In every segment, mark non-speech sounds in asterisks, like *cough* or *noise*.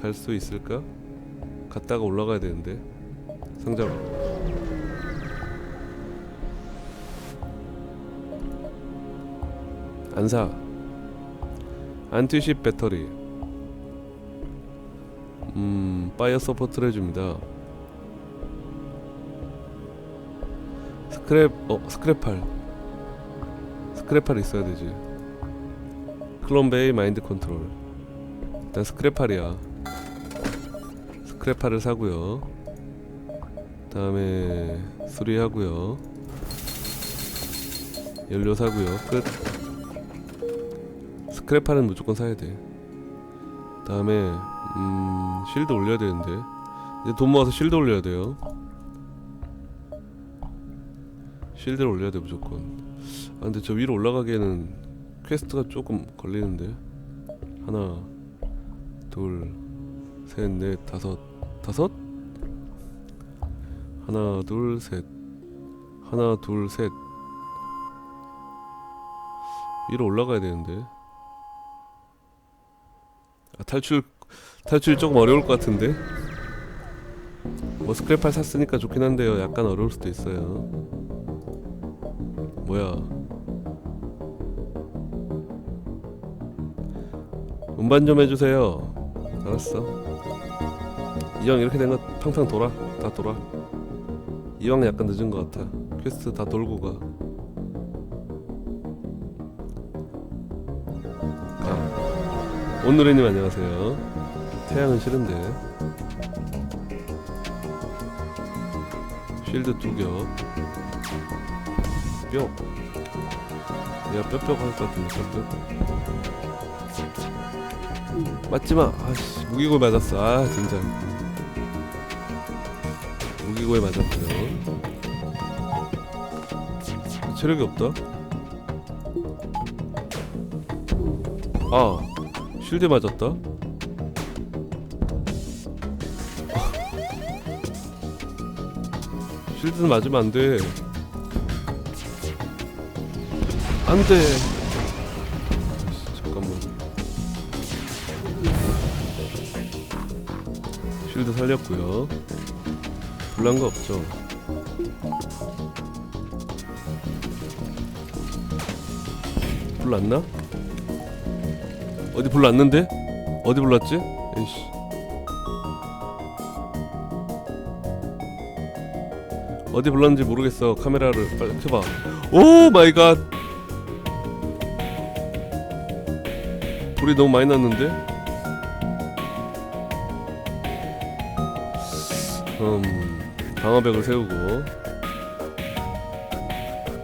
갈 수 있을까? 갔다가 올라가야 되는데. 상자 안사. 안티십 배터리. 음 파이어 서포트를 해줍니다. 스크랩 어 스크랩팔 스크랩팔 있어야 되지. 클론베이 마인드 컨트롤. 일단 스크랩팔이야. 스 크랩팔을 사고요. 다음에 수리하고요. 연료 사고요. 끝. 스크랩팔은 무조건 사야 돼. 다음에 음 실드 올려야 되는데. 이제 돈 모아서 실드 올려야 돼요. 실드를 올려야 돼 무조건. 아 근데 저 위로 올라가기에는 퀘스트가 조금 걸리는데. 하나 둘 셋 넷 다섯 다섯. 하나 둘 셋. 하나 둘 셋. 위로 올라가야 되는데. 아, 탈출 탈출 조금 어려울 것 같은데. 뭐 스크랩팔 샀으니까 좋긴 한데요. 약간 어려울 수도 있어요. 뭐야. 운반 좀 해주세요. 알았어 이왕 이렇게 된거 팡팡 돌아 다 돌아. 이왕 약간 늦은 것 같아. 퀘스트 다 돌고 가. 가. 온누리님 안녕하세요. 태양은 싫은데. 쉴드 두겹. 뼈. 얘가 뼈뼈가 할 것 같은데 뼈뼈? 맞지마. 아씨 무기고에 맞았어. 아 진짜 무기고에 맞았고요. 체력이 없다? 아 쉴드 맞았다? *laughs* 쉴드는 맞으면 안돼. 안돼. 잠깐만. 쉴드 살렸고요 불난 거 없죠 불 났나? 어디 불 났는데? 어디 불 났지? 에이씨 어디 불났는지 모르겠어 카메라를 빨리 켜봐 오 마이 갓 불이 너무 많이 났는데? 음 방어벽을 세우고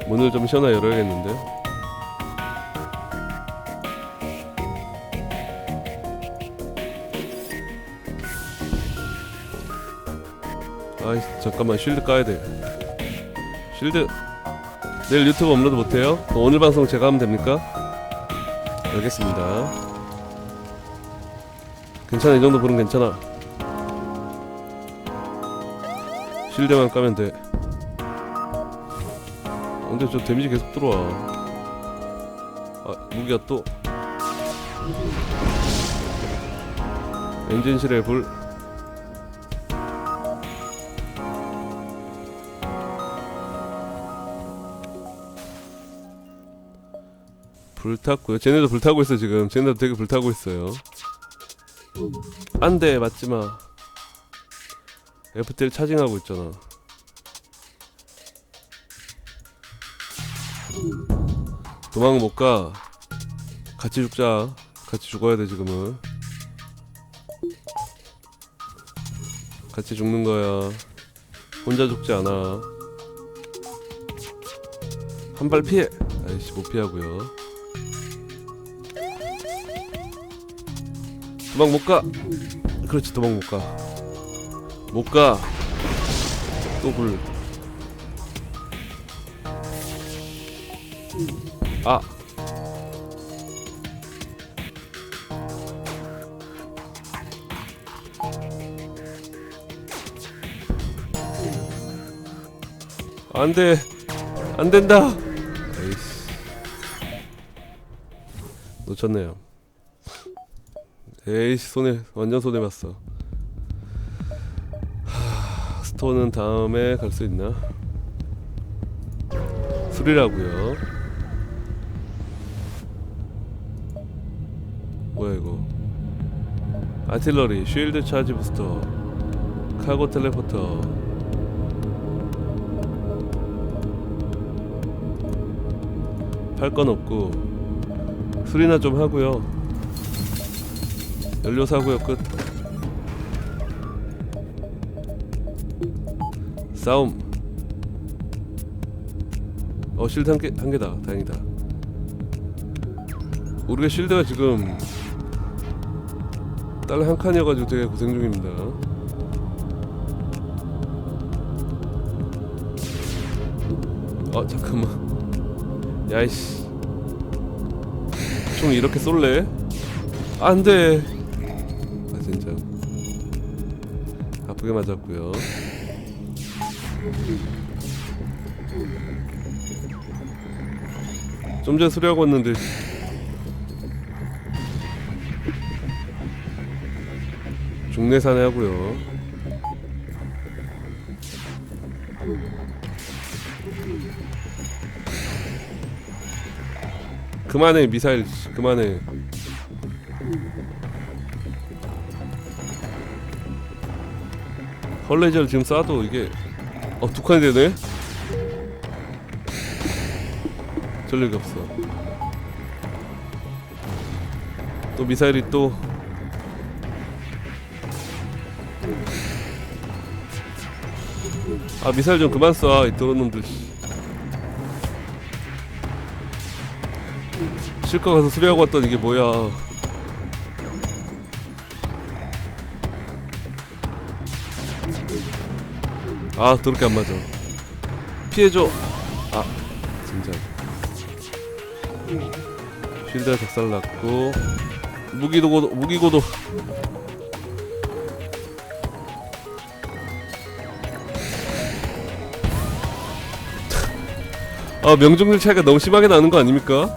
문을 좀 시원하게 열어야겠는데? 아이 잠깐만 쉴드 까야 돼. 쉴드. 내일 유튜브 업로드 못해요? 오늘 방송 제가 하면 됩니까? 알겠습니다. 괜찮아 이 정도 불은 괜찮아 쉴드만 까면 돼 근데 저 데미지 계속 들어와 아 무기가 또 엔진실에 불 불탔고요. 쟤네도 불타고 있어 지금. 쟤네도 되게 불타고 있어요. 안돼 맞지마. F1 차징하고 있잖아. 도망 못 가. 같이 죽자. 같이 죽어야 돼 지금은. 같이 죽는 거야. 혼자 죽지 않아. 한 발 피해. 아이씨 못 피하고요. 도망 못 가. 그렇지 도망 못 가. 못 가. 또 불. 아. 안 돼. 안 된다. 에이씨. 놓쳤네요. 에이씨 손해 완전 손해 봤어. 하, 스톤은 다음에 갈 수 있나? 수리라고요. 뭐야 이거? 아틸러리, 쉴드 차지 부스터, 카고 텔레포터. 팔 건 없고 수리나 좀 하고요. 연료 사고요 끝. 싸움. 어 실드 한 개 한 개다. 다행이다. 우리가 실드가 지금 딸한 칸이어가지고 되게 고생 중입니다. 아 잠깐만. 야이씨. 총 이렇게 쏠래? 안돼. 아 진짜. 아프게 맞았고요. 좀 전에 수리하고 왔는데 중내산에 하고요. 그만해 미사일 씨, 그만해. 헐레이저를 지금 쏴도 이게 어 두 칸이 되네. 전력이 없어. 또 미사일이 또 아 미사일 좀 그만 쏴 이 더러운 놈들 씨. 실컷 가서 수리하고 왔더니 이게 뭐야 아 더럽게 안 맞아. 피해줘. 아 진짜. 쉴드가 작살났고 무기도 고도 무기고도. 아 명중률 차이가 너무 심하게 나는 거 아닙니까?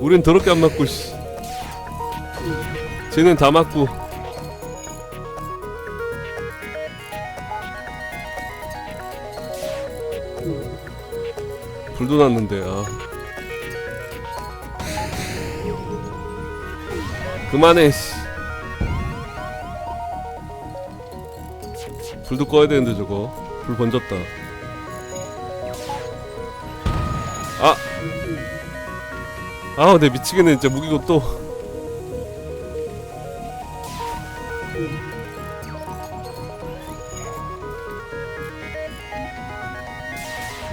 우린 더럽게 안 맞고 씨. 쟤는 다 맞고 불도 났는데 아 그만해 씨. 불도 꺼야 되는데 저거. 불 번졌다. 아! 아우 내 미치겠네 진짜. 무기고 또.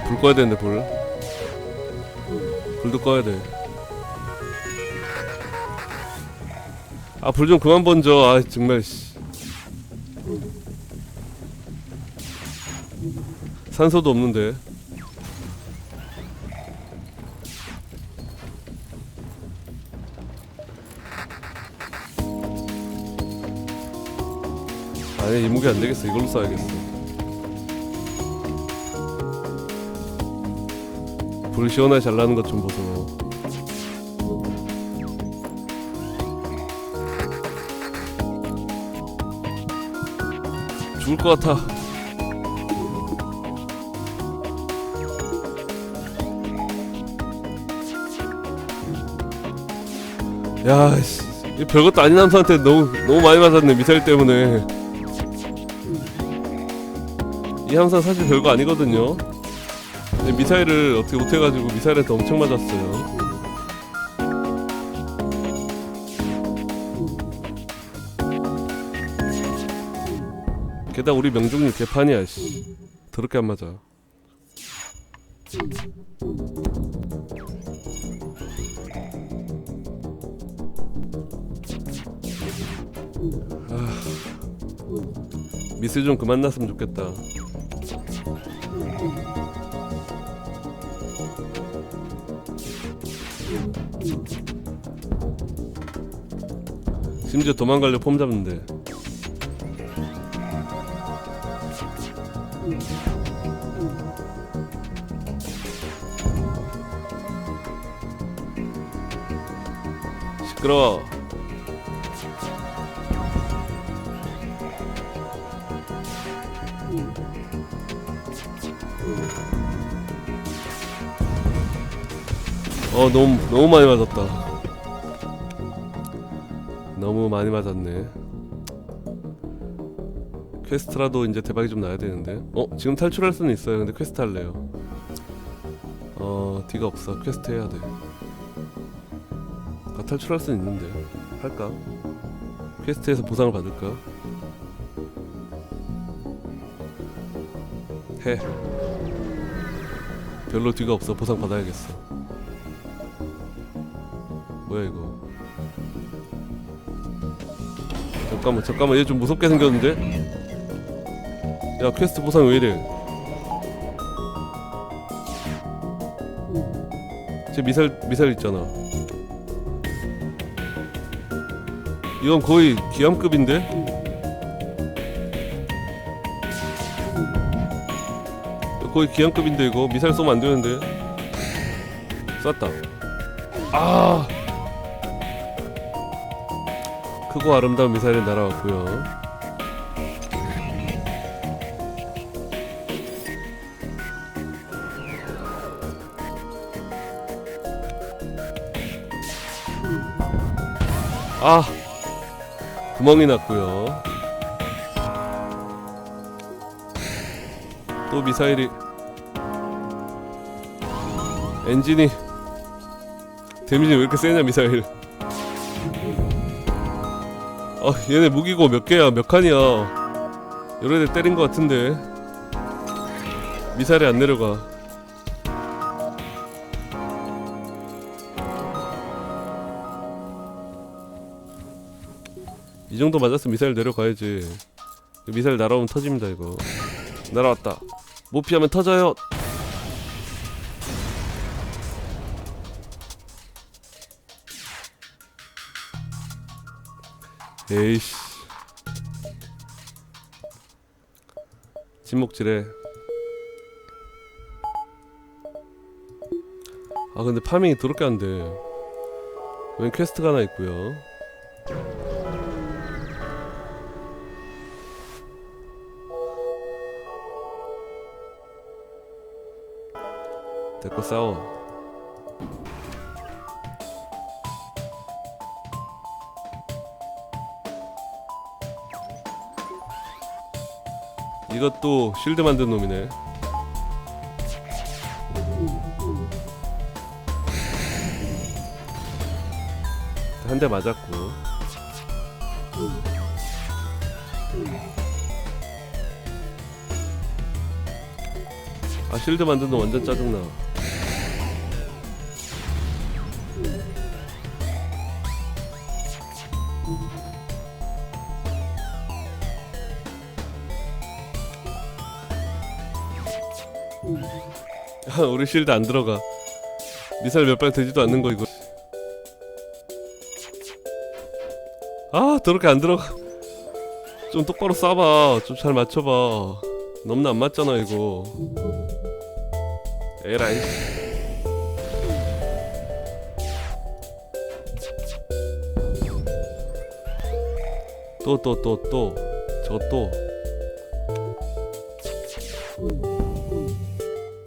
불 꺼야 되는데 불 불도 꺼야 돼 아 불 좀 그만 번져. 아 정말 씨. 산소도 없는데. 아니 이 무기 안 되겠어. 이걸로 써야겠어 불 시원하게 잘 나는 것 좀 보소. 죽을 것 같아. 야씨 이 별것도 아닌 함수한테 너무 너무 많이 맞았네 미사일 때문에. 이 함선 사실 별거 아니거든요. 미사일을 어떻게 못해가지고 미사일한테 엄청 맞았어요. 게다가 우리 명중률 개판이야. 씨. 더럽게 안 맞아. 아, 미스 좀 그만 났으면 좋겠다. 심지어 도망갈려 폼 잡는데. 시끄러워. 어 너무 너무 많이 맞았다. 너무 많이 맞았네. 퀘스트라도 이제 대박이 좀 나야 되는데. 어 지금 탈출할 수는 있어요. 근데 퀘스트 할래요. 어 뒤가 없어. 퀘스트 해야 돼. 아 탈출할 수는 있는데 할까? 퀘스트에서 보상을 받을까? 해. 별로 뒤가 없어. 보상 받아야겠어. 뭐야 이거? 잠깐만 잠깐만 얘 좀 무섭게 생겼는데? 야 퀘스트 보상 왜 이래? 제 미사일 미사일 있잖아. 이건 거의 기암급인데? 거의 기암급인데 이거 미사일 쏘면 안 되는데. 쐈다. 아. 크고 아름다운 미사일이 날아왔고요. 아 구멍이 났고요. 또 미사일이 엔진이 데미지 왜 이렇게 세냐 미사일. 아 얘네 무기고 몇 개야? 몇 칸이야? 여러 대 때린 것 같은데. 미사일이 안 내려가. 이 정도 맞았으면 미사일 내려가야지. 미사일 날아오면 터집니다 이거. 날아왔다. 못 피하면 터져요 에이씨. 진목질해 아 근데 파밍이 더럽게 안돼. 웬 퀘스트가 하나 있고요. 데리고 싸워 이것도 쉴드 만든 놈이네. 한 대 맞았고. 아 실드 만든 놈 완전 짜증나. 우리 실드 안 들어가. 미사일 몇 발 되지도 않는 거 이거. 아 더럽게 안 들어가. 좀 똑바로 쏴봐. 좀 잘 맞춰봐. 너무나 안 맞잖아 이거. 에라이. 또 또 또 또 저거 또.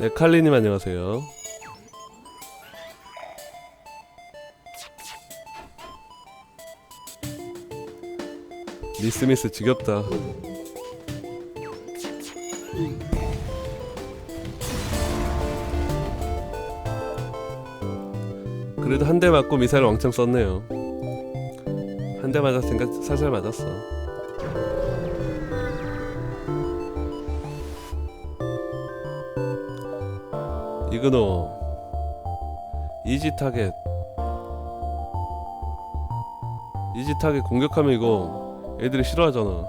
네 칼리님 안녕하세요. 미스미스 지겹다. 그래도 한 대 맞고 미사일 왕창 썼네요. 한 대 맞았으니까 살살 맞았어. 이그노 이지 타겟 이지 타겟 공격하면 이거 애들이 싫어하잖아.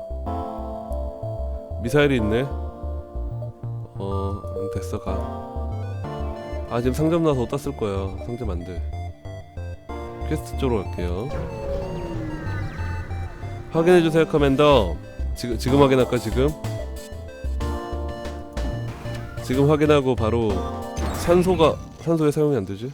미사일이 있네. 어 음, 됐어 가아 지금 상점 나서 쓸 거야. 상점 안돼. 퀘스트 쪽으로 갈게요. 확인해주세요 커맨더. 지금 지금 확인할까 지금? 지금 확인하고 바로 산소가 산소에 사용이 안 되지?